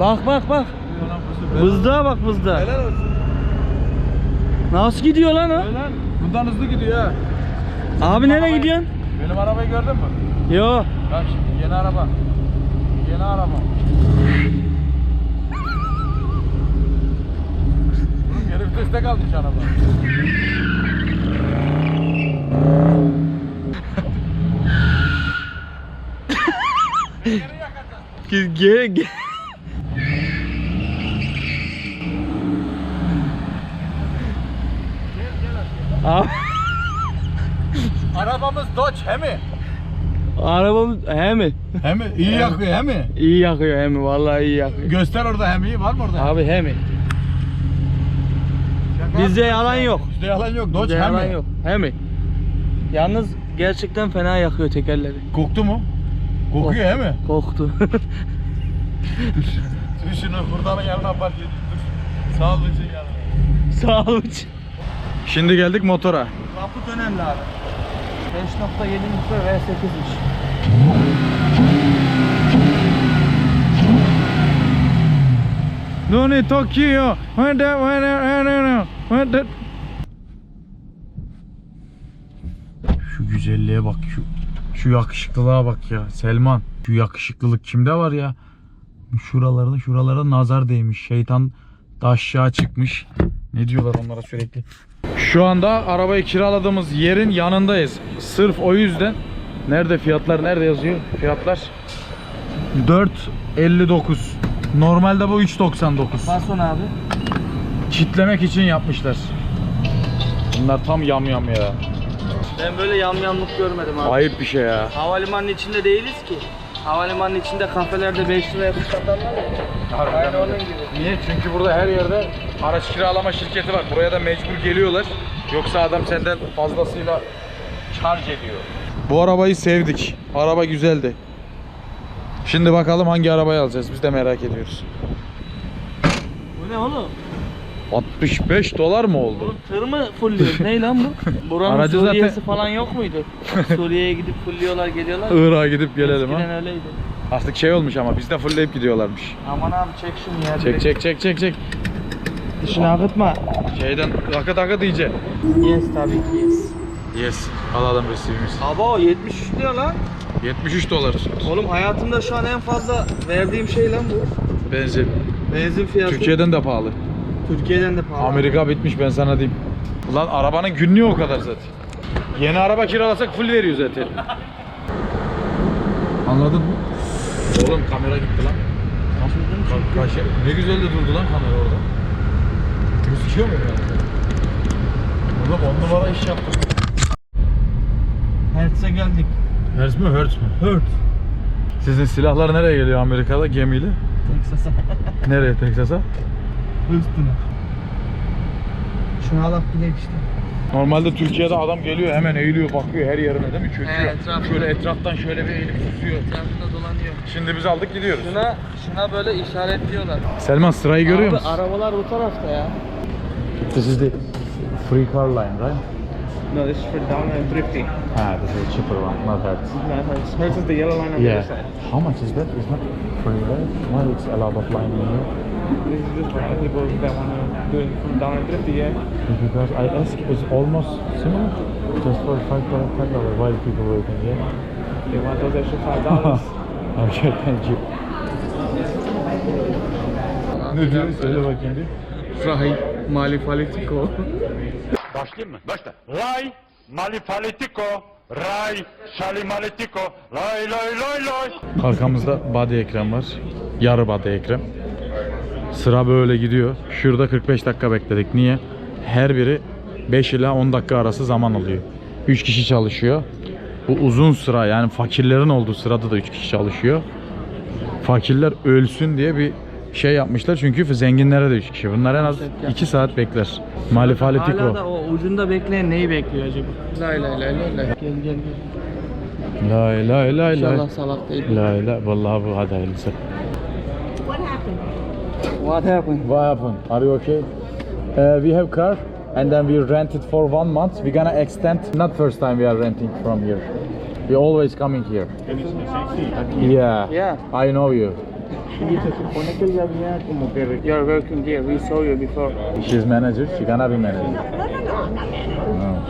Bak bak bak. Bızdığa bak bızdığa. Helal olsun. Nasıl gidiyor lan o? Helal. Bundan hızlı gidiyor ha. Abi nereye gidiyorsun? Benim arabayı gördün mü? Yo. Bak şimdi yeni araba. Yeni araba. Oğlum geri viteste kalmış araba. Ge ge ge. Abi Arabamız Dodge he mi? arabamız he mi? He mi? İyi yakıyor he mi? İyi yakıyor he mi? Vallahi iyi yakıyor. Göster orada he mi? Var mı orada? Abi he mi? Bizde yalan yok. Bizde yalan yok. Bizde Dodge he yalan mi? yok. He mi? Yalnız gerçekten fena yakıyor tekerleri. Koktu mu? Kokuyor he mi? Koktu. Dur şunu hurdanın yanına park edin. Dur. Sağ ol için yanına. Sağ ol. Şimdi geldik motora. Kaput önemli abi. 5.7 litre V8'miş. Noni Tokyo. Şu güzelliğe bak şu şu yakışıklılığa bak ya Selman. Şu yakışıklılık kimde var ya? Şuralarda şuralara nazar değmiş. Şeytan da aşağı çıkmış. Ne diyorlar onlara sürekli? Şu anda arabayı kiraladığımız yerin yanındayız. Sırf o yüzden. Nerede fiyatlar? Nerede yazıyor? Fiyatlar 4.59. Normalde bu 3.99. Fason abi. Çitlemek için yapmışlar. Bunlar tam yam yam ya. Ben böyle yamyamlık görmedim abi. Ayıp bir şey ya. Havalimanının içinde değiliz ki. Havalimanının içinde kafelerde 5 liraya kuş satarlar ya. Aynen onun gibi. Niye? Çünkü burada her yerde araç kiralama şirketi var. Buraya da mecbur geliyorlar. Yoksa adam senden fazlasıyla charge ediyor. Bu arabayı sevdik. Araba güzeldi. Şimdi bakalım hangi arabayı alacağız. Biz de merak ediyoruz. Bu ne oğlum? 65 dolar mı oldu? Bu tır mı fulluyor? ne lan bu? Buranın Aracı zaten- Suriye'si falan yok muydu? Suriye'ye gidip fulluyorlar geliyorlar. Irak'a gidip gelelim Eskiden ha. öyleydi. Artık şey olmuş ama bizde fullleyip gidiyorlarmış. Aman abi çek şunu ya. Çek çek çek çek çek. Dışını akıtma. Şeyden akıt akıt iyice. Yes tabii ki yes. Yes. Alalım resivimizi. Abo 73 lira lan. 73 dolar. Oğlum hayatımda şu an en fazla verdiğim şey lan bu. Benzin. Benzin fiyatı. Türkiye'den de pahalı. Türkiye'den de pahalı. Amerika bitmiş ben sana diyeyim. Ulan arabanın günlüğü o kadar zaten. Yeni araba kiralasak full veriyor zaten. Anladın mı? Oğlum kamera gitti lan. Ka- kaşı- Ne güzel de durdu lan kamera orada. Gözüküyor mu yani? Oğlum on numara iş yaptık. Hertz'e geldik. Hertz mi Hertz mi? Hertz. Sizin silahlar nereye geliyor Amerika'da gemiyle? Texas'a. Nereye Texas'a? Üstüne. Şunu alıp gidelim işte. Normalde Türkiye'de adam geliyor hemen eğiliyor bakıyor her yerine değil mi? Çöküyor. Evet, etrafında. şöyle etraftan şöyle bir eğilip susuyor. Etrafında dolanıyor. Şimdi biz aldık gidiyoruz. Şuna, şuna böyle işaretliyorlar. Selman sırayı görüyor Abi musun? arabalar bu tarafta ya. This is the free car line, right? No, this is for down and drifting. Ah, this is a cheaper one, not Hertz. No. Hertz is the yellow line on the Yeah. other side. How much is that? It's not free, right? Why it's a lot of line in here? This is just for people that want to do it from down and drifting, yeah. Because I ask, it's almost similar. Just for five dollar, five dollar. Why people waiting? Yeah. They want those extra five dollars. okay, thank you. Ne diyorsun? Söyle bakayım bir. Ray Malifalitiko. Başlayayım mı? Başla. Lay, malifalitiko, ray, şalimaletiko, lay lay lay lay. Arkamızda body ekran var. Yarı body ekran. Sıra böyle gidiyor. Şurada 45 dakika bekledik. Niye? Her biri 5 ila 10 dakika arası zaman alıyor. 3 kişi çalışıyor. Bu uzun sıra yani fakirlerin olduğu sırada da 3 kişi çalışıyor. Fakirler ölsün diye bir şey yapmışlar çünkü zenginlere de 3 kişi. Bunlar en az 2 saat bekler. Malif Hala da Alitiko. o ucunda bekleyen neyi bekliyor acaba? Lay lay lay lay. Gel gel gel. Lay lay lay İnşallah lay. salak değil. Lay lay. Vallahi bu hadi hayırlısı. What happened? What happened? Are you okay? Uh, we have car and then we rent it for one month. We're gonna extend. Not first time we are renting from here. We always coming here. Yeah. Yeah. I know you. Y se supone que ella había como que... You're working here, we saw you before. She's manager. She gonna be manager.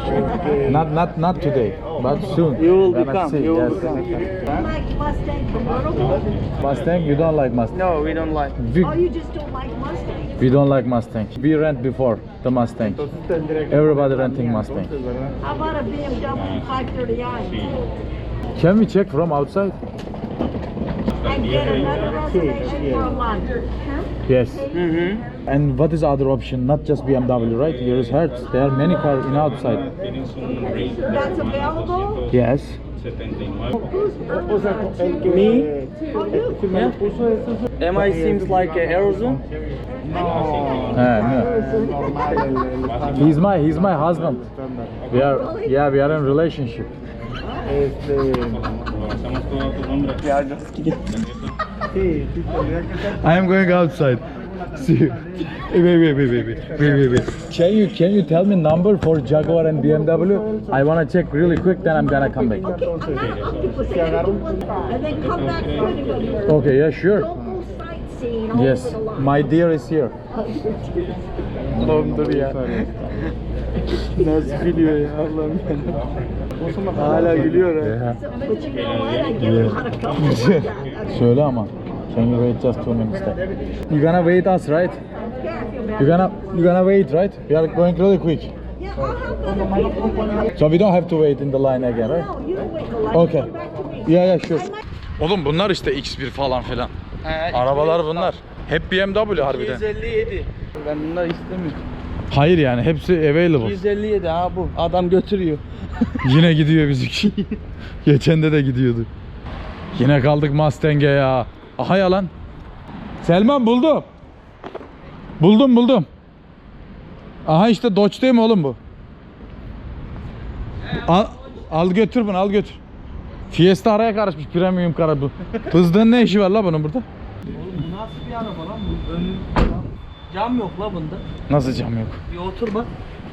Not. Not not today, but soon. You will Gonna become, see, you will yes. become. You like Mustang convertible? Mustang, you don't like Mustang. No, we don't like. We, Oh, you just don't like Mustang? we don't like Mustang. We rent before the Mustang. Everybody renting Mustang. How about a BMW 530i? Can we check from outside? And get another reservation for a month? Yes. Mm-hmm. And what is other option? Not just BMW, right? Here is Hertz. There are many cars in outside. That's available? Yes. Who's O sea, el que... Me? Oh, you? Si me lo puso eso... Am I seems like a Arizona? No. Ah, no. normal, el, el He's my he's my husband. We are yeah we are in relationship. Este... Ya, just kidding. I am going outside. See you. Wait, wait, wait, wait, wait, wait, wait, wait. Can you can you tell me number for Jaguar and BMW? I wanna check really quick, then I'm gonna come back. Okay, I'm not looking for And then come back for anybody. Okay, yeah, sure. Sightseeing all Yes, over the line. my dear is here. Oğlum dur ya. Nasıl gülüyor ya Allah'ım ya. Hala gülüyor ha. Yeah. But you know what? I get a lot of compliments. Söyle ama. Can you wait just two minutes? Then? You gonna wait us, right? Yeah, I feel bad. You gonna you gonna wait, right? We are going really quick. Yeah, I'll have. So we don't have to wait in the line again, right? No, you don't wait in the line. Okay. Come back to me. Yeah, yeah, sure. Oğlum bunlar işte X1 falan filan. He, Arabalar bunlar. Hep BMW harbiden. 257. Ben bunları istemiyorum. Hayır yani hepsi available. 257 ha bu. Adam götürüyor. Yine gidiyor bizimki. Geçende de gidiyordu. Yine kaldık Mustang'e ya. Aha yalan. Selman buldum. Buldum buldum. Aha işte Dodge değil mi oğlum bu? Al, al götür bunu al götür. Fiesta araya karışmış premium kara bu. Hızdığın ne işi var la bunun burada? Oğlum bu nasıl bir araba lan? Bu ön... Cam yok la bunda. Nasıl cam yok? Bir otur bak.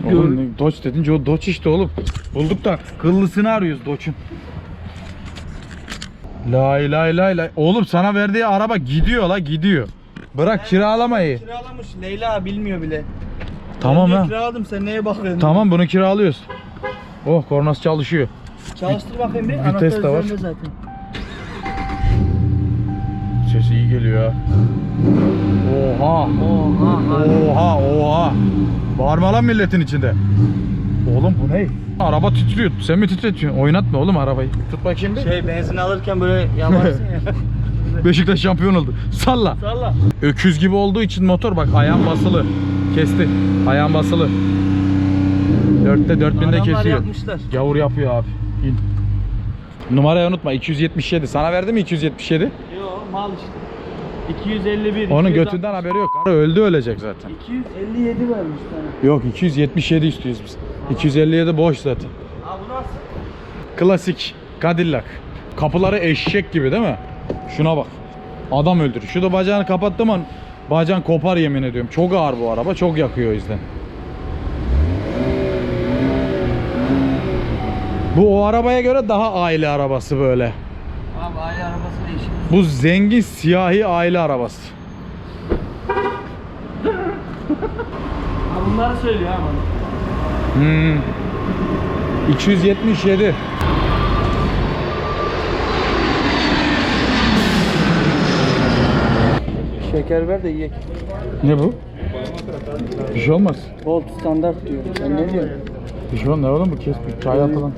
Oğlum Dodge dedince o Dodge işte oğlum. Bulduk da kıllısını arıyoruz Dodge'un. Lay lay lay lay. Oğlum sana verdiği araba gidiyor la gidiyor. Bırak kiralamayı. Kiralamış Leyla bilmiyor bile. Tamam Ben ha. Kiraladım sen neye bakıyorsun? Tamam bunu kiralıyoruz. Oh kornası çalışıyor. Çalıştır bakayım bir. Vites Anahtar de var. üzerinde zaten. Sesi iyi geliyor ha. Oha. Oha. Oha oha. Bağırma lan milletin içinde. Oğlum bu ne? Araba titriyor. Sen mi titretiyorsun? Oynatma oğlum arabayı. Tut bakayım bir. Şey benzin alırken böyle yaparsın ya. Beşiktaş şampiyon oldu. Salla. Salla. Öküz gibi olduğu için motor bak ayağım basılı. Kesti. Ayağım basılı. Dörtte dört binde Adamlar kesiyor. yapmışlar. Gavur yapıyor abi. İn. Numarayı unutma 277. Sana verdi mi 277? Yo mal işte. 251. Onun 260. götünden haberi yok. Öldü ölecek zaten. 257 vermiş sana. Yok 277 istiyoruz biz. 257 boş zaten. Ha bu nasıl? Klasik Cadillac. Kapıları eşek gibi değil mi? Şuna bak. Adam öldürür. Şu da bacağını kapattım an bacağın kopar yemin ediyorum. Çok ağır bu araba. Çok yakıyor o yüzden. Bu o arabaya göre daha aile arabası böyle. Abi aile arabası değişik. Bu zengin siyahi aile arabası. Bunları söylüyor ama. Hmm. 277. Şeker ver de yiyek. Ne bu? Bir şey olmaz. Gold standart diyor. Sen ne diyorsun? Bir şey olmaz. Ne oğlum bu kes bir çay atılan.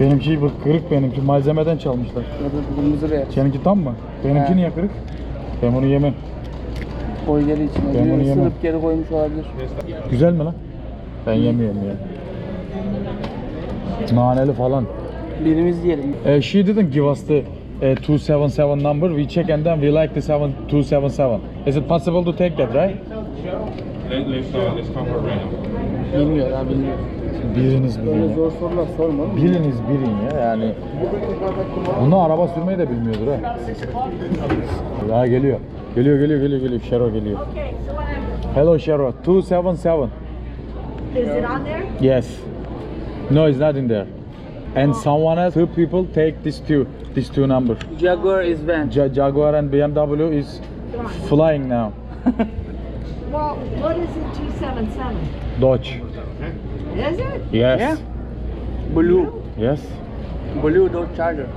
Benimki bu kırık benimki malzemeden çalmışlar. Ya da kırmızı ver. Seninki tam mı? Benimki He. niye kırık? Ben bunu yemem. Koy geri içine. Ben bunu Diyor, yemem. ısırıp geri koymuş olabilir. Güzel mi lan? Ben yemiyorum ya. Naneli falan. Birimiz yiyelim. Uh, she didn't give us the uh, 277 number. We check and then we like the 7, 277. Is it possible to take that, right? Let, let's, uh, let's come for right now. Bilmiyor ha bilmiyor. Biriniz bilin. zor sorular sorma. Biriniz bilin ya yani. Bunu araba sürmeyi de bilmiyordur ha. Daha geliyor. Geliyor geliyor geliyor geliyor. Shero geliyor. Hello Shero. 277. is it on there? Yes. No, it's not in there. And someone else, two people take this two, this two number. Jaguar is van. Ja- Jaguar and BMW is flying now. Well, what is it, 277? Dodge. Is it? Yes. Yeah. Blue. Yes. Blue Dodge Charger.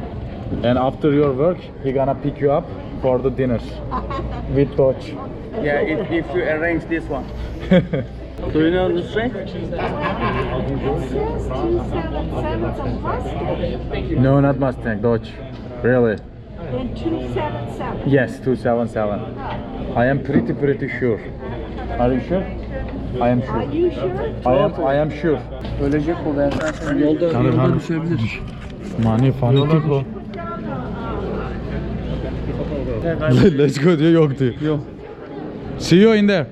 And after your work, he gonna pick you up for the dinner with Dodge. Yeah, if, if you arrange this one. Do you know the street? It says 277 on Mustang. no, not Mustang, Dodge. Really? Then 277. Yes, 277. I am pretty pretty sure. Are you sure? I am Are sure. you sure? I am I am sure. Ölecek bu ben. Yolda, yolda düşebilir. Mani fanatik o. Let's go diyor yok diyor. Yok. See you in there.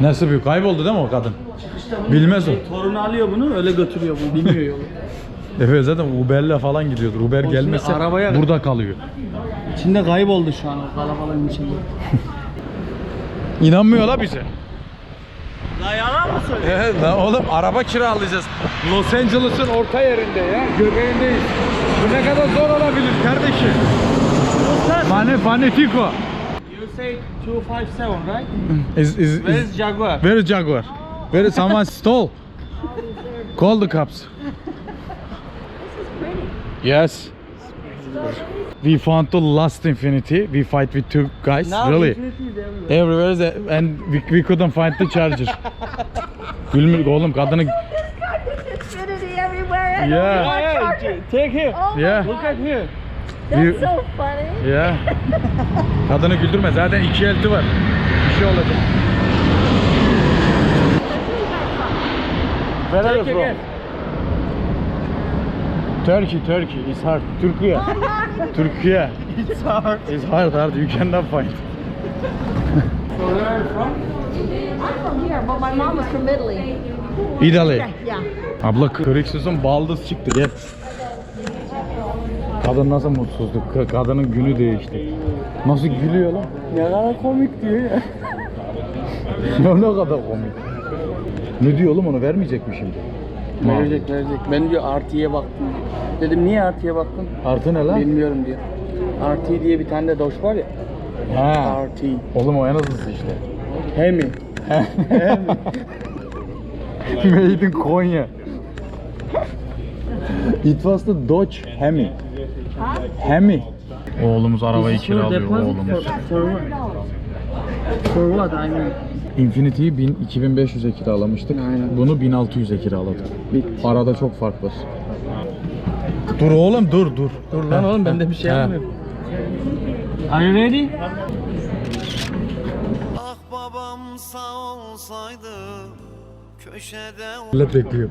Nasıl bir kayboldu değil mi o kadın? Bilmez o. Torunu alıyor bunu öyle götürüyor bu bilmiyor yolu. Evet zaten Uber'le falan gidiyordur. Uber O gelmese arabaya- burada kalıyor. İçinde kayboldu şu an o kalabalığın içinde. İnanmıyor la bize. La yalan mı söylüyor? Evet lan oğlum araba kiralayacağız. Los Angeles'ın orta yerinde ya. Göbeğindeyiz. Bu ne kadar zor olabilir kardeşim. Mane fanetiko. You say 257 right? Is is Where is is Jaguar? Where is Jaguar? Where is someone stole? Call the cops. Yes. We found the last infinity. We fight with two guys. Now really? Infinity is everywhere. Everywhere is and we, we couldn't find the charger. Gülmür oğlum kadını everywhere. and Yeah. only one Yeah, yeah, charger. take here. Oh my Yeah. Look at here. That's You- so funny. ya kadını güldürme zaten iki elti var. Bir şey olacak. Where are you Take from? again. Turkey, Turkey. It's hard. Türkiye. Türkiye. It's hard. It's hard, hard. You cannot find. So where are you from? I'm from here, but my mom was from Italy. Italy. Yeah. Abla kırıksızın baldız çıktı gel. Kadın nasıl mutsuzdu? Kadının günü değişti. Nasıl gülüyor lan? Ne kadar komik diyor ya. Ya ne kadar komik. Ne diyor oğlum onu vermeyecek mi şimdi? Verecek verecek. Ben diyor artıya baktım. Dedim niye artıya baktın? Artı ne lan? Bilmiyorum diyor. RT diye bir tane de Dodge var ya. Ha. RT. Oğlum o en hızlısı işte. He mi? Made in Konya. It was the Dodge Hemi. Hemi. Oğlumuz arabayı kiralıyor oğlumuz. For what? For what I mean? Infinity'yi 1000 2500'e kiralamıştık. Aynen. Bunu 1600'e kiraladık. Bitti. Arada çok fark var. Dur oğlum dur dur. Dur lan oğlum ben de bir şey yapmıyorum. Are you ready? Ah babam sağ olsaydı köşede Millet bekliyor.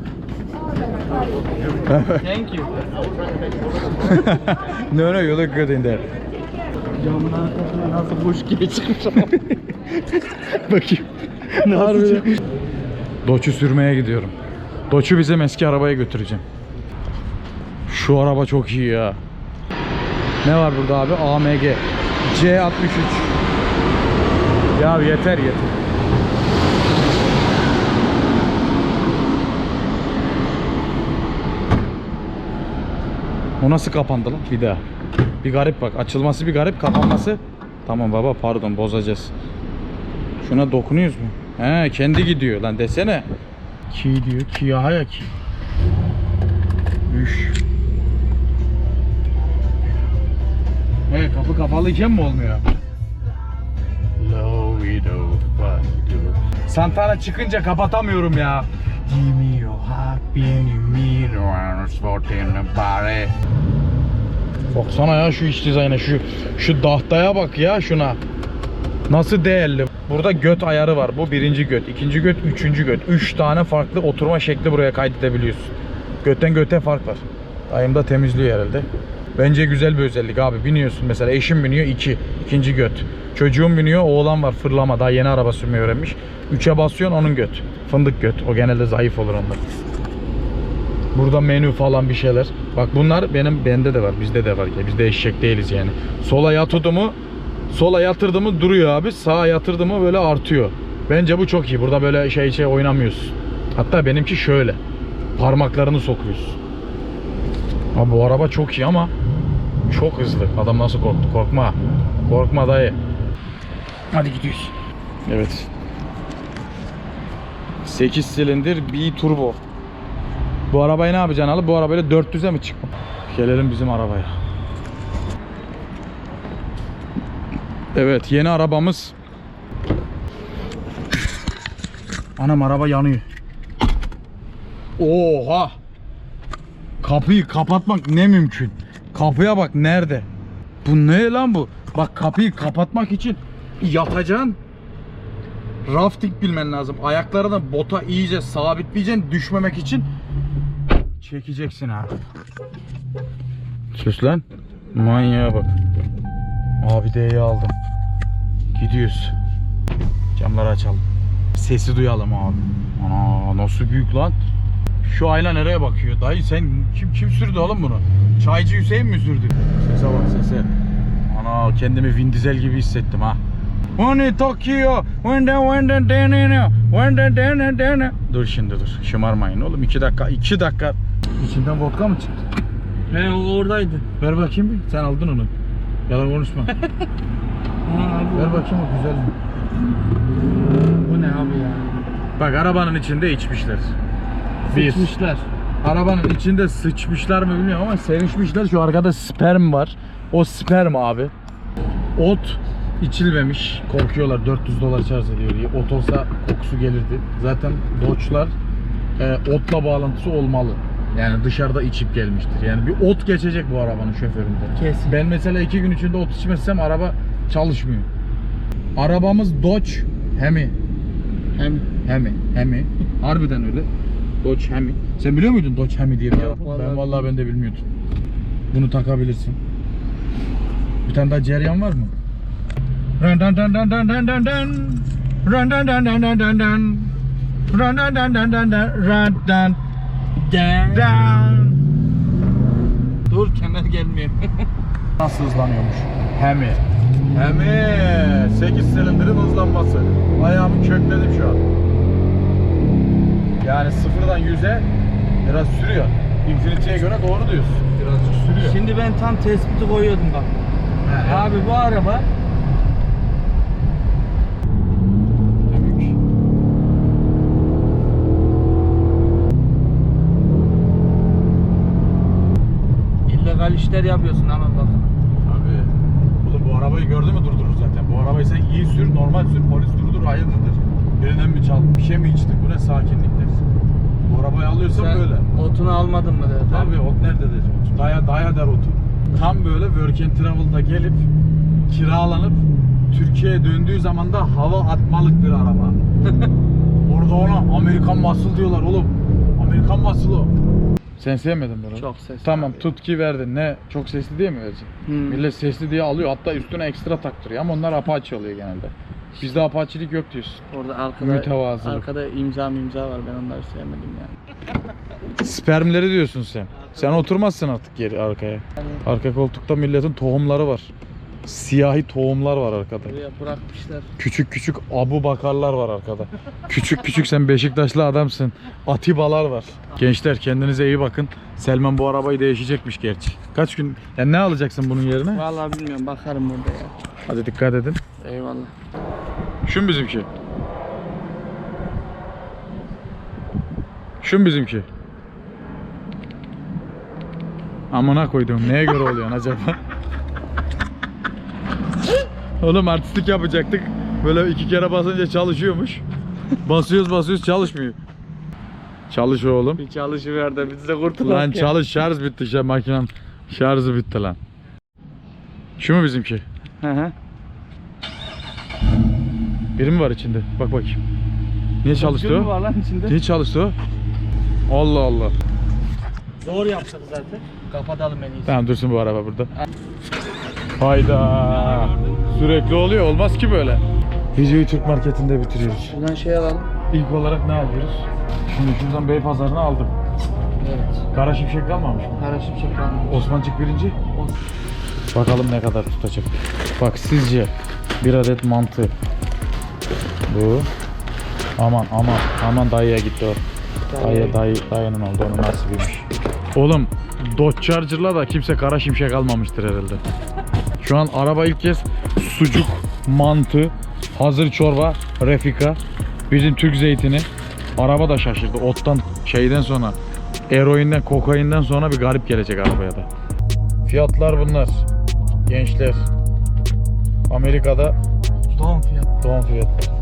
Thank you. no no you look good in there. Camın arkasına nasıl boş gibi çıkmış Bakayım. Nasıl çıkmış? Doç'u sürmeye gidiyorum. Doç'u bizim eski arabaya götüreceğim. Şu araba çok iyi ya. Ne var burada abi? AMG. C63. Ya yeter yeter. O nasıl kapandı lan? Bir daha. Bir garip bak. Açılması bir garip, kapanması. Tamam baba pardon bozacağız. Şuna dokunuyoruz mu? He kendi gidiyor lan desene. Ki diyor ki ya ya ki. Üş. He kapı kapalıyken mi olmuyor? Low widow, what do? Santana çıkınca kapatamıyorum ya. Give me your heart. Baksana ya şu iç dizayna şu şu dahtaya bak ya şuna. Nasıl değerli? Burada göt ayarı var. Bu birinci göt, ikinci göt, üçüncü göt. Üç tane farklı oturma şekli buraya kaydedebiliyorsun. Götten göte fark var. Dayım da temizliyor herhalde. Bence güzel bir özellik abi. Biniyorsun mesela eşim biniyor iki. ikinci göt. Çocuğum biniyor oğlan var fırlama. Daha yeni araba sürmeyi öğrenmiş. Üçe basıyorsun onun göt. Fındık göt. O genelde zayıf olur onda. Burada menü falan bir şeyler. Bak bunlar benim bende de var. Bizde de var. Ya. Biz de eşek değiliz yani. Sola yatırdı mı sola yatırdı mı duruyor abi. Sağa yatırdı mı böyle artıyor. Bence bu çok iyi. Burada böyle şey şey oynamıyorsun. Hatta benimki şöyle. Parmaklarını sokuyorsun. Abi bu araba çok iyi ama çok hızlı. Adam nasıl korktu? Korkma. Korkma dayı. Hadi gidiyoruz. Evet. 8 silindir B turbo. Bu arabayı ne yapacaksın alıp bu arabayla 400'e mi çıkma? Gelelim bizim arabaya. Evet yeni arabamız. Anam araba yanıyor. Oha! Kapıyı kapatmak ne mümkün? Kapıya bak nerede? Bu ne lan bu? Bak kapıyı kapatmak için yatacaksın. Rafting bilmen lazım. Ayaklarını bota iyice sabitleyeceksin düşmemek için çekeceksin abi. Sus lan. Manyağa bak. Abi D'yi aldım. Gidiyoruz. Camları açalım. Sesi duyalım abi. Ana nasıl büyük lan? Şu ayna nereye bakıyor? Dayı sen kim kim sürdü oğlum bunu? Çaycı Hüseyin mi sürdü? Sese bak sese. Ana kendimi Vin Diesel gibi hissettim ha. Oni Tokyo. Dur şimdi dur. Şımarmayın oğlum. 2 dakika, 2 dakika. İçinden vodka mı çıktı? He o oradaydı. Ver bakayım bir. Sen aldın onu. Yalan konuşma. Ver bakayım o güzel mi? bu ne abi ya? Bak arabanın içinde içmişler. Bir. Sıçmışlar. Arabanın içinde sıçmışlar mı bilmiyorum ama sevişmişler. Şu arkada sperm var. O sperm abi. Ot içilmemiş. Korkuyorlar 400 dolar ediyor diye. Ot olsa kokusu gelirdi. Zaten Dodge'lar e, otla bağlantısı olmalı. Yani dışarıda içip gelmiştir. Yani bir ot geçecek bu arabanın şoföründe. Kesin. Ben mesela iki gün içinde ot içmezsem araba çalışmıyor. Arabamız Dodge Hemi. Hem Hemi. Hemi. Harbiden öyle. Dodge Hemi. Sen biliyor muydun Dodge Hemi diye bir Yok, araba? vallahi Ben vallahi ben de bilmiyordum. Bunu takabilirsin. Bir tane daha ceryan var mı? Ran dan dan dan dan dan dan dan. Ran dan dan dan dan dan dan. Ran dan dan dan dan dan. Ran dan dan. Dur kemer gelmiyor. Nasıl hızlanıyormuş? Hemi. Hemi. 8 silindirin hızlanması. Ayağımı kökledim şu an. Yani sıfırdan 100'e biraz sürüyor. Infinity'ye göre doğru diyorsun. Birazcık sürüyor. Şimdi ben tam tespiti koyuyordum bak. He, Abi bu araba illegal işler yapıyorsun ama bak. Abi. Oğlum bu arabayı gördü mü durdurur zaten. Bu arabayı sen iyi sür, normal sür, polis durdur, hayırdır. Birinden mi çaldın, bir şey mi içtin? Bu ne sakinlik dersin. Bu arabayı alıyorsan Sen böyle. otunu almadın mı dedi. Abi ot nerede der? Ot daya daya der otu. Tam böyle Work and Travel'da gelip kiralanıp Türkiye'ye döndüğü zaman da hava atmalık bir araba. Orada ona Amerikan muscle diyorlar oğlum. Amerikan o. Sen sevmedin bunu. Çok sesli Tamam abi. tut ki verdin. Ne? Çok sesli diye mi vereceksin? Hmm. Millet sesli diye alıyor. Hatta üstüne ekstra taktırıyor ama onlar Apache oluyor genelde. Bizde Apache'lik yok diyorsun. Orada arkada Mütevazılık. arkada imza imza var. Ben onları sevmedim yani. Spermleri diyorsun sen. Sen oturmazsın artık geri arkaya. Arka koltukta milletin tohumları var. Siyahi tohumlar var arkada. Buraya bırakmışlar. Küçük küçük Abu Bakarlar var arkada. küçük küçük sen Beşiktaşlı adamsın. Atibalar var. Gençler kendinize iyi bakın. Selman bu arabayı değişecekmiş gerçi. Kaç gün? Yani ne alacaksın bunun yerine? Vallahi bilmiyorum bakarım burada ya. Hadi dikkat edin. Eyvallah. Şu mu bizimki? Şu mu bizimki? Amına koydum. Neye göre oluyorsun acaba? Oğlum artistlik yapacaktık. Böyle iki kere basınca çalışıyormuş. Basıyoruz basıyoruz çalışmıyor. Çalış oğlum. Bir çalışıver de biz de kurtulalım. Lan çalış şarj bitti şey makinem. Şarjı bitti lan. Şu mu bizimki? Hı hı. Biri mi var içinde? Bak bakayım. Niye çalıştı o? var lan içinde? Niye çalıştı o? Allah Allah. Zor yaptık zaten. Kapatalım en iyisi. Tamam dursun bu araba burada. Hayda. Sürekli oluyor. Olmaz ki böyle. Videoyu Türk marketinde bitiriyoruz. Şuradan şey alalım. İlk olarak ne alıyoruz? Şimdi şuradan Beypazarı'nı aldım. Evet. Kara şimşek kalmamış mı? Kara şimşek mı? Osmancık birinci. Bakalım ne kadar tutacak. Bak sizce bir adet mantı. Bu. Aman aman aman dayıya gitti o. Dayı, dayı, dayının oldu onun nasibiymiş. Oğlum Dodge Charger'la da kimse kara şimşek almamıştır herhalde. Şu an araba ilk kez sucuk, mantı, hazır çorba, refika, bizim Türk zeytini. Araba da şaşırdı. Ottan şeyden sonra, eroinden, kokainden sonra bir garip gelecek arabaya da. Fiyatlar bunlar. Gençler. Amerika'da Doğum fiyatı. doğum fiyatları.